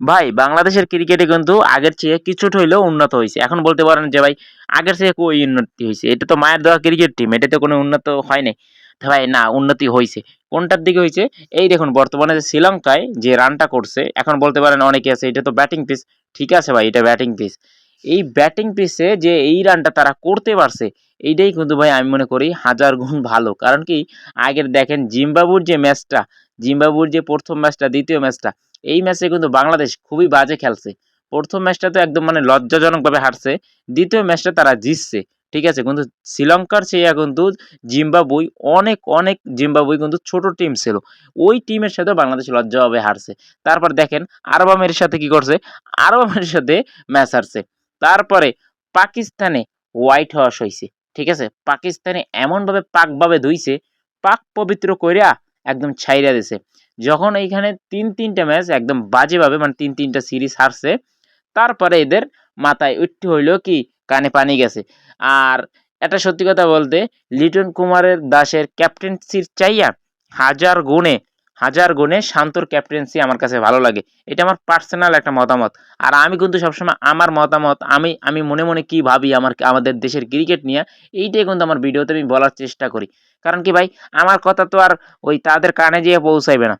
ভাই, বাংলাদেশের ক্রিকেটে কিন্তু আগের চেয়ে কিছুটা হইলেও উন্নত হয়েছে এখন বলতে পারেন যে ভাই, আগের চেয়ে কই উন্নতি হয়েছে এটা তো মায়ের দেওয়া ক্রিকেট টিম এটাতে কোনো উন্নত হয় নাই। ভাই, না, উন্নতি হয়েছে কোনটার দিকে হয়েছে এই দেখুন, বর্তমানে যে শ্রীলঙ্কায় যে রানটা করছে, এখন বলতে পারেন অনেকে আছে, এটা তো ব্যাটিং পিস ঠিক আছে ভাই, এটা ব্যাটিং পিচ এই ব্যাটিং পিসে যে এই রানটা তারা করতে পারছে, এইটাই কিন্তু ভাই আমি মনে করি হাজার গুণ ভালো। কারণ কি, আগের দেখেন জিম্বাবুর যে ম্যাচটা জিম্বাবুর যে প্রথম ম্যাচটা দ্বিতীয় ম্যাচটা এই ম্যাচে কিন্তু বাংলাদেশ খুবই বাজে খেলছে। প্রথম ম্যাচটা তো একদম মানে লজ্জাজনকভাবে হারছে, দ্বিতীয় ম্যাচটা তারা জিতছে, ঠিক আছে? কিন্তু শ্রীলঙ্কার চেয়ে কিন্তু জিম্বাবুই অনেক অনেক জিম্বাবুই কিন্তু ছোট টিম ছিল। ওই টিমের সাথে বাংলাদেশ লজ্জাভাবে হারছে। তারপর দেখেন আরব আমিরের সাথে কি করছে? আরব আমিরের সাথে ম্যাচ হারছে। তারপরে পাকিস্তানে হোয়াইট হাউস হয়েছে ঠিক আছে? পাকিস্তানে এমনভাবে পাকভাবে ধুইছে, পাক পবিত্র কইরা একদম ছাইরা দিছে। যখন এইখানে তিন তিনটা ম্যাচ একদম বাজেভাবে মানে তিন তিনটা সিরিজ হারছে, তারপরে এদের মাথায় উঠতে হইল কি, কানে পানি গেছে। আর এটা সত্যি কথা বলতে, লিটন কুমারের দাসের ক্যাপ্টেন্সির চাইয়া হাজার গুণে হাজার গুণে শান্তর ক্যাপ্টেন্সি আমার কাছে ভালো লাগে। এটা আমার পার্সোনাল একটা মতামত। আর আমি কিন্তু সবসময় আমার মতামত, আমি আমি মনে মনে কি ভাবি আমার, আমাদের দেশের ক্রিকেট নিয়ে, এইটাই কিন্তু আমার ভিডিওতে আমি বলার চেষ্টা করি। কারণ কি ভাই, আমার কথা তো আর ওই তাদের কানে যেয়ে পৌঁছাইবে না।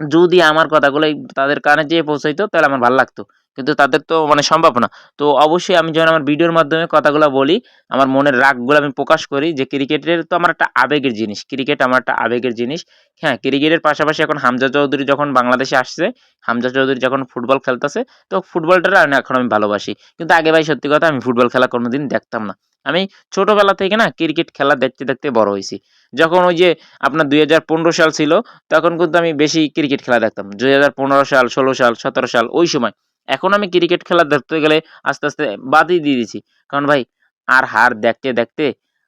যদি আমার কথাগুলো তাদের কানে যেয়ে পৌঁছাইতো, তাহলে আমার ভালো লাগতো। কিন্তু তাদের তো মানে সম্ভব না। তো অবশ্যই আমি যখন আমার ভিডিওর মাধ্যমে কথাগুলো বলি, আমার মনের রাগগুলো আমি প্রকাশ করি যে ক্রিকেটের তো আমার একটা আবেগের জিনিস, ক্রিকেট আমার একটা আবেগের জিনিস। হ্যাঁ ক্রিকেটের পাশাপাশি এখন হামজা চৌধুরী যখন বাংলাদেশে আসছে, হামজা চৌধুরী যখন ফুটবল খেলতেছে, তো ফুটবলটা এখন আমি ভালোবাসি। কিন্তু আগে ভাই সত্যি কথা আমি ফুটবল খেলা কোনোদিন দেখতাম না। আমি ছোটোবেলা থেকে না ক্রিকেট খেলা দেখতে দেখতে বড় হয়েছি। যখন ওই যে আপনার দুই হাজার পনেরো সাল ছিল, তখন কিন্তু আমি বেশি ক্রিকেট খেলা দেখতাম। দুই হাজার পনেরো সাল, ষোলো সাল, সতেরো সাল, ওই সময়। এখন আমি ক্রিকেট খেলা দেখতে গেলে আস্তে আস্তে বাদই দিয়ে দিয়েছি। কারণ ভাই, আর হার দেখতে দেখতে,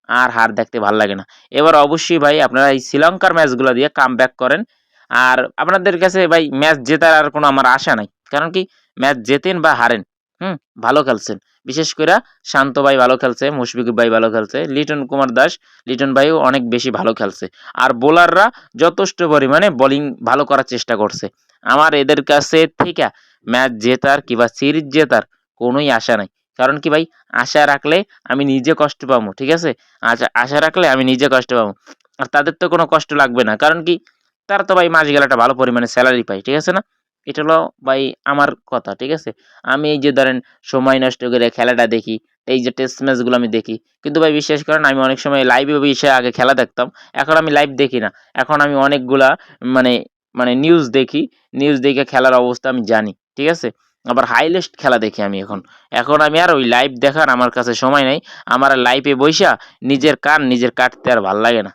আর হার দেখতে ভালো লাগে না। এবার অবশ্যই ভাই, আপনারা এই শ্রীলঙ্কার ম্যাচগুলো দিয়ে কাম করেন। আর আপনাদের কাছে ভাই ম্যাচ জেতার আর কোনো আমার আশা নাই। কারণ কি ম্যাচ জেতেন বা হারেন, হুম, ভালো খেলছেন। বিশেষ করে শান্ত ভাই ভালো খেলছে মুশফিক ভাই ভালো খেলছে, লিটন কুমার দাস, লিটন ভাইও অনেক বেশি ভালো খেলছে। আর বোলাররা যথেষ্ট পরিমাণে বোলিং ভালো করার চেষ্টা করছে। আমার এদের কাছে থেকে ম্যাচ জেতার কিংবা সিরিজ জেতার কোনোই আশা নাই। কারণ কি ভাই? আশা রাখলে আমি নিজে কষ্ট পাবো, ঠিক আছে? আচ্ছা আশা রাখলে আমি নিজে কষ্ট পাবো। আর তাদের তো কোনো কষ্ট লাগবে না। কারণ কি? তারা তো ভাই মাস গেলে একটা ভালো পরিমাণে স্যালারি পায়, ঠিক আছে না? এটা হলো ভাই আমার কথা, ঠিক আছে? আমি এই যে ধরেন সময় নষ্ট করে খেলাটা দেখি, এই যে টেস্ট ম্যাচগুলো আমি দেখি। কিন্তু ভাই বিশ্বাস করেন, আমি অনেক সময় লাইভে এসে আগে খেলা দেখতাম, এখন আমি লাইভ দেখি না। এখন আমি অনেকগুলা মানে মানে নিউজ দেখি নিউজ দেখে খেলার অবস্থা আমি জানি। ঠিক আছে? আবার হাইলেস্ট খেলা দেখি আমি এখন। এখন আমি আর ওই লাইভ দেখার আমার কাছে সময় নাই। আমার লাইভে বইসা নিজের কান নিজের কাটতে আর ভালো লাগে না।